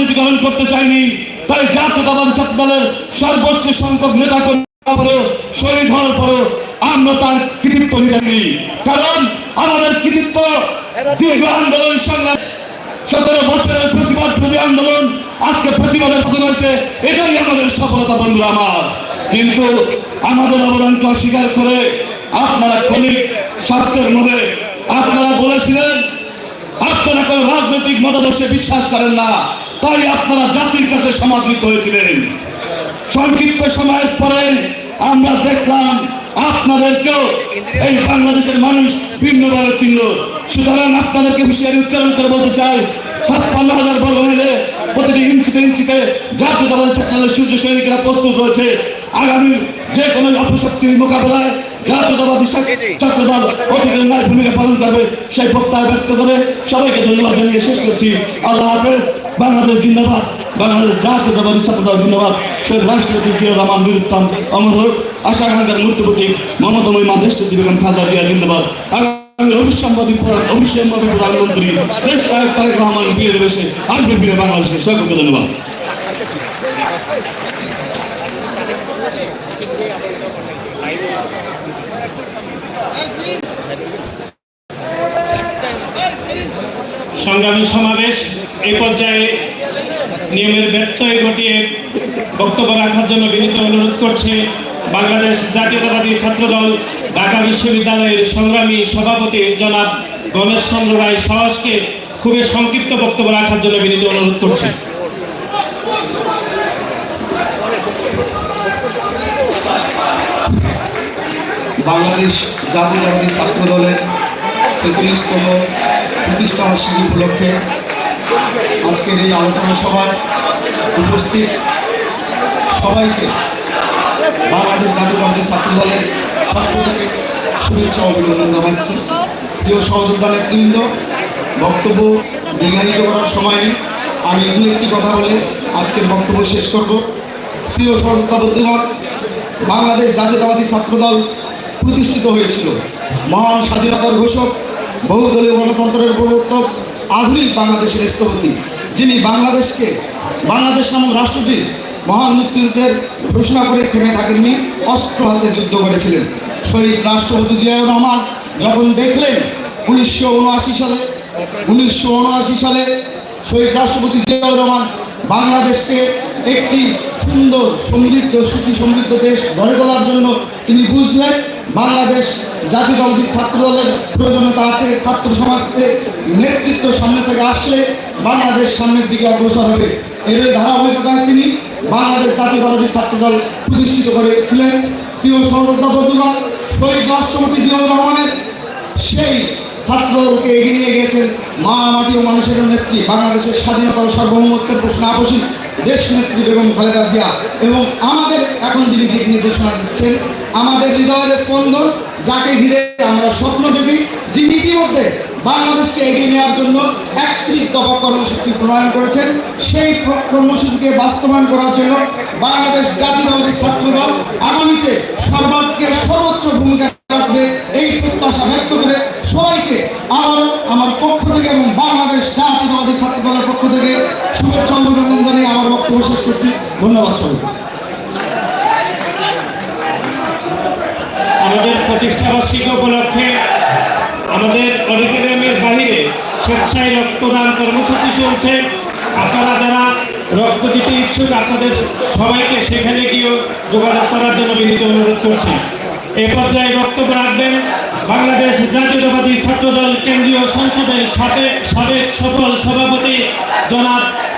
রাজনীতিকরণ করতে চাইনি, তাই জাতীয়তাবাদী ছাত্র দলের সর্বোচ্চ সংখ্যক নেতা কর্মী শহীদ হওয়ার পরও আমরা তার কৃতিত্ব নিয়ে কারণ আমাদের কৃতিত্ব দীর্ঘ আন্দোলন সংগ্রাম সতেরো বছরের প্রতিবাদ প্রতি আন্দোলন আজকে প্রতিবাদের পতন হয়েছে, এটাই আমাদের সফলতা বন্ধু আমার। কিন্তু আমাদের অবদানকে অস্বীকার করে আপনারা ক্ষণিক স্বার্থের মোহে আপনারা বলেছিলেন, আপনারা কোনো রাজনৈতিক মতাদর্শে বিশ্বাস করেন না। তাই আপনারা জাতির কাছে সমাদৃত হয়েছিলেন। সংক্ষিপ্ত সময়ের পরে আমরা দেখলাম আপনাদেরকেও এই বাংলাদেশের মানুষ ভিন্নভাবে চিনল সুতরাং আপনাদেরকে হুঁশিয়ারি উচ্চারণ করে বলতে চাই, ছাপ্পান্ন হাজার বর্গ মিলে প্রতিটি ইঞ্চিতে ইঞ্চিতে জাতীয়তাবাদী ছাত্রদলের সূর্য সৈনিকরা প্রস্তুত রয়েছে। আগামী যে কোনো অপশক্তির মোকাবেলায় ভূমিকা পালন করবে, সেই প্রত্যয় ব্যক্ত করে সবাইকে ধন্যবাদ জানিয়ে শেষ করছি। আল্লাহ হাফেজ। বাংলাদেশ জিন্দাবাদ, বাংলাদেশ জাতীয়তাবাদী ছাত্রদল জিন্দাবাদ। শহীদ রাষ্ট্রপতি জিয়া রহমান, বীর ইসলাম অমর হোক, আশা আকাঙ্ক্ষার মূর্তিপতি মমতাময়ী মা দেশপতি বেগম খালেদা জিয়া, জিন্দাবাদ। প্রধান অবিসম্বাদী প্রধানমন্ত্রী দেশ নায়ক তারেক রহমান, বিয়ের বেশে আসবে ফিরে বাংলাদেশকে সকলকে ধন্যবাদ। সংগ্রামী সমাবেশ এই পর্যায়ে নিয়মের ব্যত্যয় ঘটিয়ে বক্তব্য রাখার জন্য বিনীত অনুরোধ করছে বাংলাদেশ জাতীয়তাবাদী ছাত্রদল, ঢাকা বিশ্ববিদ্যালয়ের সংগ্রামী সভাপতি জনাব গণেশ চন্দ্র রায় সহজকে খুবই সংক্ষিপ্ত বক্তব্য রাখার জন্য বিনীত অনুরোধ করছে। বাংলাদেশ জাতীয়তাবাদী ছাত্র দলের ছেচল্লিশতম প্রতিষ্ঠা বার্ষিকী উপলক্ষে আজকের এই আলোচনা সভায় উপস্থিত সবাইকে বাংলাদেশ জাতীয়তাবাদী ছাত্র দলের পক্ষ থেকে শুভেচ্ছা অভিনন্দন জানাচ্ছি। প্রিয় সহযোগদানের বৃন্দ, বক্তব্য দীর্ঘায়িত করার সময় আমি দু একটি কথা বলে আজকের বক্তব্য শেষ করব। প্রিয় সহযোগিতা বন্ধুগণ, বাংলাদেশ জাতীয়তাবাদী ছাত্রদল প্রতিষ্ঠিত হয়েছিল। মহান স্বাধীনতার ঘোষক বহুদলীয় গণতন্ত্রের প্রবর্তক আধুনিক বাংলাদেশের স্থপতি, যিনি বাংলাদেশকে, বাংলাদেশ নামক রাষ্ট্রটি মহান মুক্তিযুদ্ধের ঘোষণা করে থেমে থাকেননি, অস্ত্র হাতে যুদ্ধ করেছিলেন। শহীদ রাষ্ট্রপতি জিয়াউর রহমান যখন দেখলেন উনিশশো উনআশি সালে, উনিশশো উনআশি সালে শহীদ রাষ্ট্রপতি জিয়াউর রহমান বাংলাদেশকে একটি সুন্দর সমৃদ্ধ, সুখী সমৃদ্ধ দেশ গড়ে তোলার জন্য তিনি বুঝলেন বাংলাদেশ জাতীয়তাবাদী ছাত্র দলের প্রয়োজনীয়তা আছে, ছাত্র সমাজকে নেতৃত্ব সামনে থেকে আসলে বাংলাদেশ সামনের দিকে অগ্রসর হবে। এর ধারাবাহিকতায় তিনি বাংলাদেশ জাতীয়তাবাদী ছাত্র দল প্রতিষ্ঠিত করেছিলেন। প্রিয় সহযোদ্ধা শহীদ রাষ্ট্রপতি জিয়াউর রহমানের সেই ছাত্রকে এগিয়ে নিয়ে গিয়েছেন মা মাটি ও মানুষের নেত্রী বাংলাদেশের স্বাধীনতা ও সার্বভৌমত্বের প্রশ্ন আপোষী দেশ নেত্রী বেগম খালেদা জিয়া এবং আমাদের এখন যিনি দিক নির্দেশনা দিচ্ছেন, আমাদের হৃদয়ের স্পন্দন, যাকে ঘিরে আমরা স্বপ্ন দেখি যিনি ইতিমধ্যে বাংলাদেশকে এগিয়ে নেওয়ার জন্য একত্রিশ দফা কর্মসূচি প্রণয়ন করেছেন, সেই কর্মসূচিকে বাস্তবায়ন করার জন্য বাংলাদেশ জাতীয়তাবাদী ছাত্রদল আগামীতে সর্বাগ্রে সর্বোচ্চ ভূমিকা রাখবে এই প্রত্যাশা ব্যক্ত করে সবাইকে আমার আমার পক্ষ থেকে এবং বাংলাদেশ জাতীয়তাবাদী ছাত্র দলের পক্ষ থেকে শুভেচ্ছা অভিনন্দন ধন্যবাদ সবাইকে। আমাদের প্রতিষ্ঠাবার্ষিকী উপলক্ষে আমাদের অডিটোরিয়ামের বাইরে স্বেচ্ছায় রক্তদান কর্মসূচি চলছে। আপনারা যারা রক্ত দিতে ইচ্ছুক, আপনাদের সবাইকে সেখানে গিয়েও যোগাযোগ করার জন্য বিনীত অনুরোধ করছি। এ পর্যায়ে বক্তব্য রাখবেন বাংলাদেশ জাতীয়তাবাদী ছাত্রদল কেন্দ্রীয় সংসদের সাবেক সাবেক সফল সভাপতি জনাব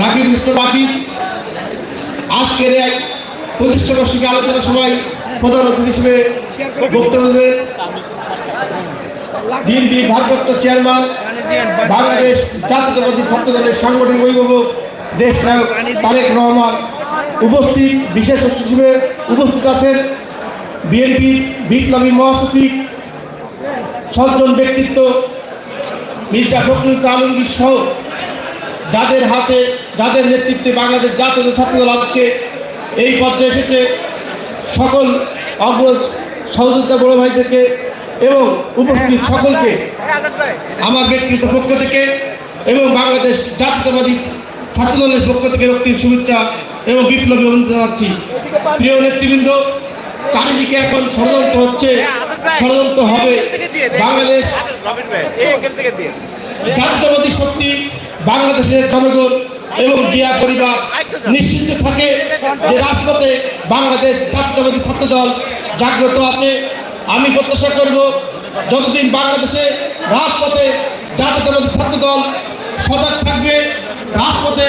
রাকিব বাকি আজকের এক প্রতিষ্ঠা বার্ষিকী আলোচনা সভায় প্রধান অতিথি হিসেবে বক্তব্য দেবেন বিএনপি ভারপ্রাপ্ত চেয়ারম্যান, বাংলাদেশ জাতীয়তাবাদী ছাত্র দলের সাংগঠনিক অভিভাবক দেশ নায়ক তারেক রহমান উপস্থিত। বিশেষ অতিথি হিসেবে উপস্থিত আছেন বিএনপি বিপ্লবী মহাসচিব সজ্জন ব্যক্তিত্ব, মির্জা ফখরুল আলমগীর সহ, যাদের হাতে যাদের নেতৃত্বে বাংলাদেশ জাতীয় ছাত্রদল আজকে এই পর্যায়ে এসেছে সকল অগ্রজ সহযোগিতা বড় ভাইদেরকে এবং উপস্থিত সকলকে আমার ব্যক্তিগত পক্ষ থেকে এবং বাংলাদেশ জাতীয়তাবাদী ছাত্রদলের পক্ষ থেকে রক্তির শুভেচ্ছা এবং বিপ্লবী অভিনন্দন জানাচ্ছি। প্রিয় নেতৃবৃন্দ চারিদিকে এখন ষড়যন্ত্র হচ্ছে। ষড়যন্ত্র হবে বাংলাদেশ। জাতীয়তাবাদী শক্তি বাংলাদেশের জনগণ এবং জিয়া পরিবার নিশ্চিন্ত থাকে যে রাজপথে বাংলাদেশ জাতীয়বাদী ছাত্র দল জাগ্রত আছে। আমি প্রত্যাশা করব যতদিন বাংলাদেশে রাজপথে জাতীয়তাবাদী ছাত্র দল সজাগ থাকবে, রাজপথে